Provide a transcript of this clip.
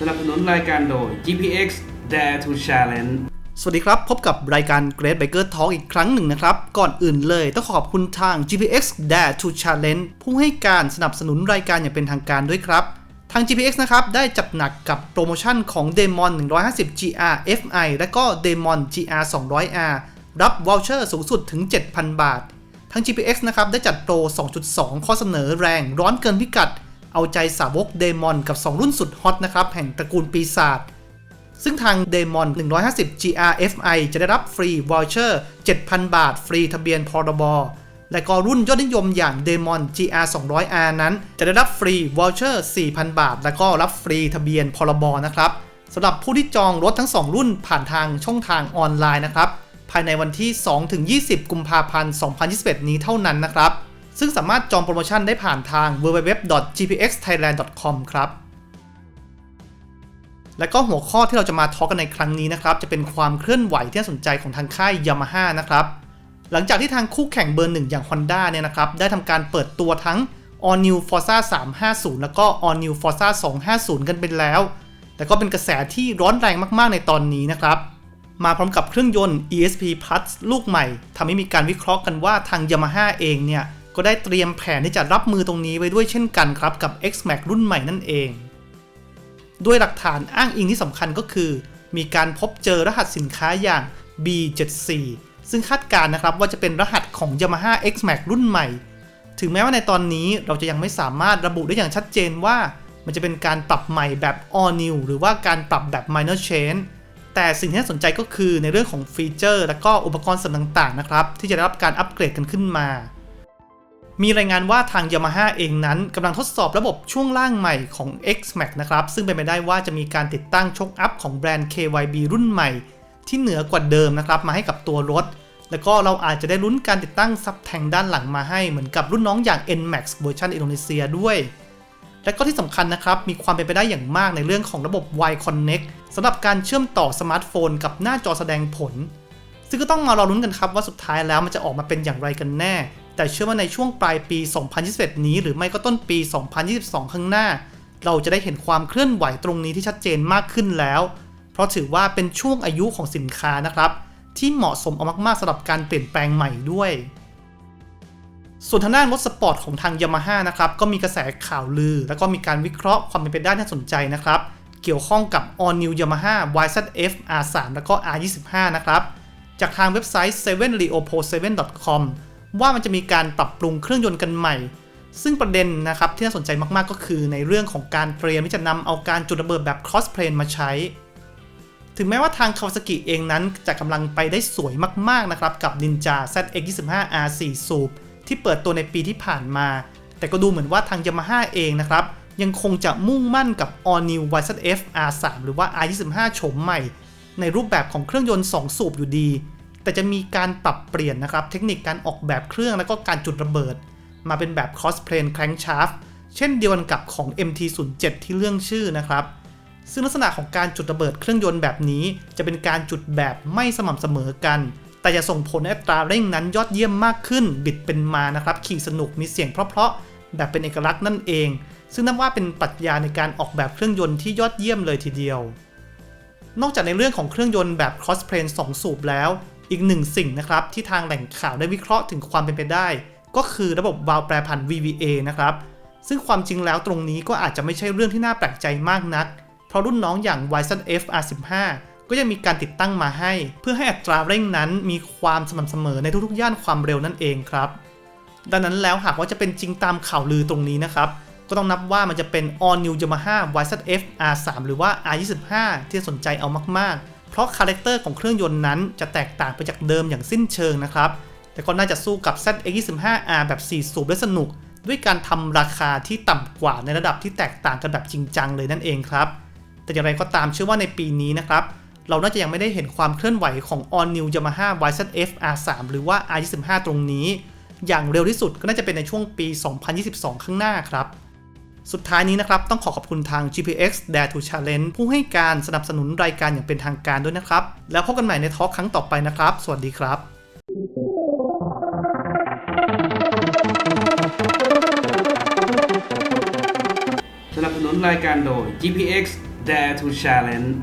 สนับสนุนรายการโดย GPX Dare to Challenge สวัสดีครับ พบกับรายการ Great Biker Talk อีกครั้งหนึ่งนะครับ ก่อนอื่นเลยต้องขอบคุณทาง GPX Dare to Challenge ผู้ให้การสนับสนุนรายการอย่างเป็นทางการด้วยครับ ทาง GPX นะครับ ได้จัดหนักกับโปรโมชั่นของ Demon 150 GR FI และก็ Demon GR 200R รับวอลเชอร์สูงสุดถึง 7,000 บาท ทาง GPX นะครับ ได้จัดโปร 2.2 ข้อเสนอแรงร้อนเกินพิกัด เอาใจสาวกเดมอนกับ 2 รุ่นสุดฮอตนะครับ แห่งตระกูลปีศาจซึ่งทาง Demon 150 GRFI จะได้รับฟรีวอลเชอร์7,000 บาท ฟรีทะเบียนพรบ และก็รุ่นยอดนิยมอย่าง Demon GR 200R นั้น จะได้รับฟรีวอลเชอร์4,000 บาท และก็รับฟรีทะเบียนพรบนะครับสำหรับผู้ที่จองรถทั้ง 2 รุ่นผ่านทางช่องทางออนไลน์นะครับ ภายในวันที่ 2-20 กุมภาพันธ์ 2021 นี้เท่านั้นนะครับ ซึ่งสามารถจองโปรโมชั่นได้ผ่านทาง www.gpxthailand.com ครับ และก็หัวข้อที่เราจะมาทอล์กกันในครั้งนี้นะครับ จะเป็นความเคลื่อนไหวที่น่าสนใจของทางค่าย Yamaha นะครับ หลังจากที่ทางคู่แข่งเบอร์หนึ่งอย่าง Honda เนี่ยนะครับ ได้ทำการเปิดตัวทั้ง All New Forza 350 แล้วก็ All New Forza 250 กันไปแล้ว แต่ก็เป็นกระแสที่ร้อนแรงมากๆในตอนนี้นะครับ มาพร้อมกับเครื่องยนต์ ESP Plus ลูกใหม่ทำให้มีการวิเคราะห์กันว่าทาง Yamaha เองเนี่ย ก็ได้เตรียมแผนที่จะรับมือตรงนี้ไว้ด้วยเช่นกันครับกับ X-Max รุ่นใหม่นั่นเอง ด้วยหลักฐานอ้างอิงที่สำคัญก็คือ มีการพบเจอรหัสสินค้าอย่าง B74 ซึ่งคาดการณ์นะครับว่าจะเป็นรหัสของ Yamaha X-Max รุ่นใหม่ ถึงแม้ว่าในตอนนี้เราจะยังไม่สามารถระบุได้อย่างชัดเจนว่า มันจะเป็นการปรับใหม่แบบ all new หรือว่าการปรับแบบ minor change แต่สิ่งที่น่าสนใจก็คือในเรื่องของฟีเจอร์ และก็อุปกรณ์สริมต่างๆนะครับที่จะได้รับการอัปเกรดกันขึ้นมา มีรายงานว่าทาง Yamaha เองนั้นกำลังทดสอบระบบช่วงล่างใหม่ของ X-Max นะครับซึ่งเป็นไปได้ว่าจะมีการติดตั้งช็อคอัพของแบรนด์ KYB รุ่นใหม่ ที่เหนือกว่าเดิมนะครับมาให้กับตัวรถ แล้วก็เราอาจจะได้ลุ้นการติดตั้งซับแทงด้านหลังมาให้เหมือนกับรุ่นน้องอย่าง NMAX เวอร์ชันอินโดนีเซียด้วยและก็ที่สำคัญนะครับ มีความเป็นไปได้อย่างมากในเรื่องของระบบ Y Connect สำหรับการเชื่อมต่อสมาร์ทโฟน กับหน้าจอแสดงผล ซึ่งก็ต้องมารอลุ้นกันครับว่าสุดท้ายแล้วมันจะออกมาเป็นอย่างไรกันแน่ แต่เชื่อว่าในช่วงปลายปี 2021 นี้ หรือไม่ก็ต้นปี 2022 ข้างหน้า เราจะได้เห็นความเคลื่อนไหวตรงนี้ที่ชัดเจนมากขึ้นแล้ว เพราะถือว่าเป็นช่วงอายุของสินค้านะครับ ที่เหมาะสมเอามากๆสำหรับการเปลี่ยนแปลงใหม่ด้วยส่วนทางด้านรถสปอร์ตของทาง Yamaha นะครับ ก็มีกระแสข่าวลือ แล้วก็มีการวิเคราะห์ความเป็นไปได้น่าสนใจนะครับ เกี่ยวข้องกับ All New Yamaha YZF R3 แล้วก็ R25 นะครับ จากทางเว็บไซต์ 7leopo7.com ว่ามันจะมีการปรับปรุงเครื่องยนต์กันใหม่ ซึ่งประเด็นนะครับที่น่าสนใจมากๆก็คือในเรื่องของการเตรียมที่จะนำเอาการจุดระเบิดแบบ cross plane มาใช้ ถึงแม้ว่าทาง Kawasaki เองนั้นจะกำลังไปได้สวยมากๆนะครับกับ Ninja ZX25R4 สูบที่เปิดตัวในปีที่ผ่านมา แต่ก็ดูเหมือนว่าทาง Yamaha เองนะครับ ยังคงจะมุ่งมั่นกับ All New YZF R3 หรือว่า R25 โฉมใหม่ ในรูปแบบของเครื่องยนต์ 2 สูบอยู่ดี แต่จะมีการปรับเปลี่ยนนะครับ เทคนิคการออกแบบเครื่องแล้วก็การจุดระเบิด มาเป็นแบบ cross plane crankshaft เช่นเดียวกันกับของ MT07 ที่เรื่องชื่อนะครับ ซึ่งลักษณะของการจุดระเบิดเครื่องยนต์แบบนี้ จะเป็นการจุดแบบไม่สม่ำเสมอกัน แต่จะส่งผลให้อัตราเร่งนั้นยอดเยี่ยมมากขึ้น บิดเป็นมานะครับ ขี่สนุกมีเสียงเพราะๆ แบบเป็นเอกลักษณ์นั่นเอง ซึ่งนับว่าเป็นปรัชญาในการออกแบบเครื่องยนต์ที่ยอดเยี่ยมเลยทีเดียว นอกจากในเรื่องของเครื่องยนต์แบบ cross plane 2 สูบแล้ว อีกหนึ่งสิ่งนะครับที่ทางแหล่งข่าวได้วิเคราะห์ถึงความเป็นไปได้ ก็คือระบบวาล์วแปรผัน VVA นะครับซึ่งความจริงแล้วตรงนี้ก็อาจจะไม่ใช่เรื่องที่น่าแปลกใจมากนัก เพราะรุ่นน้องอย่าง YZF R15 ก็ยังมีการติดตั้งมาให้ เพื่อให้อัตราเร่งนั้นมีความสม่ำเสมอในทุกๆ ย่านความเร็วนั่นเองครับ ดังนั้นแล้วหากว่าจะเป็นจริงตามข่าวลือตรงนี้นะครับ ก็ต้องนับว่ามันจะเป็น All New Yamaha YZF R3 หรือว่า R25 ที่สนใจเอามากๆ เพราะคาแรคเตอร์ของเครื่องยนต์นั้นจะแตกต่างไปจากเดิมอย่างสิ้นเชิงนะครับ แต่ก็น่าจะสู้กับ ZX25R แบบ 4 สูบได้สนุก ด้วยการทำราคาที่ต่ำกว่าในระดับที่แตกต่างกันแบบจริงจังเลยนั่นเองครับ แต่อย่างไรก็ตามเชื่อว่าในปีนี้นะครับเราน่าจะยังไม่ได้เห็นความเคลื่อนไหวของ All New Yamaha YZF R3 หรือว่า R25 ตรงนี้ อย่างเร็วที่สุดก็น่าจะเป็นในช่วงปี 2022 ข้างหน้าครับ สุดท้ายนี้นะครับ ต้องขอขอบคุณทาง GPX Dare to Challenge ผู้ให้การสนับสนุนรายการอย่างเป็นทางการด้วยนะครับ แล้วพบกันใหม่ในทอล์กครั้งต่อไปนะครับ สวัสดีครับ สนับสนุนรายการโดย GPX Dare to Challenge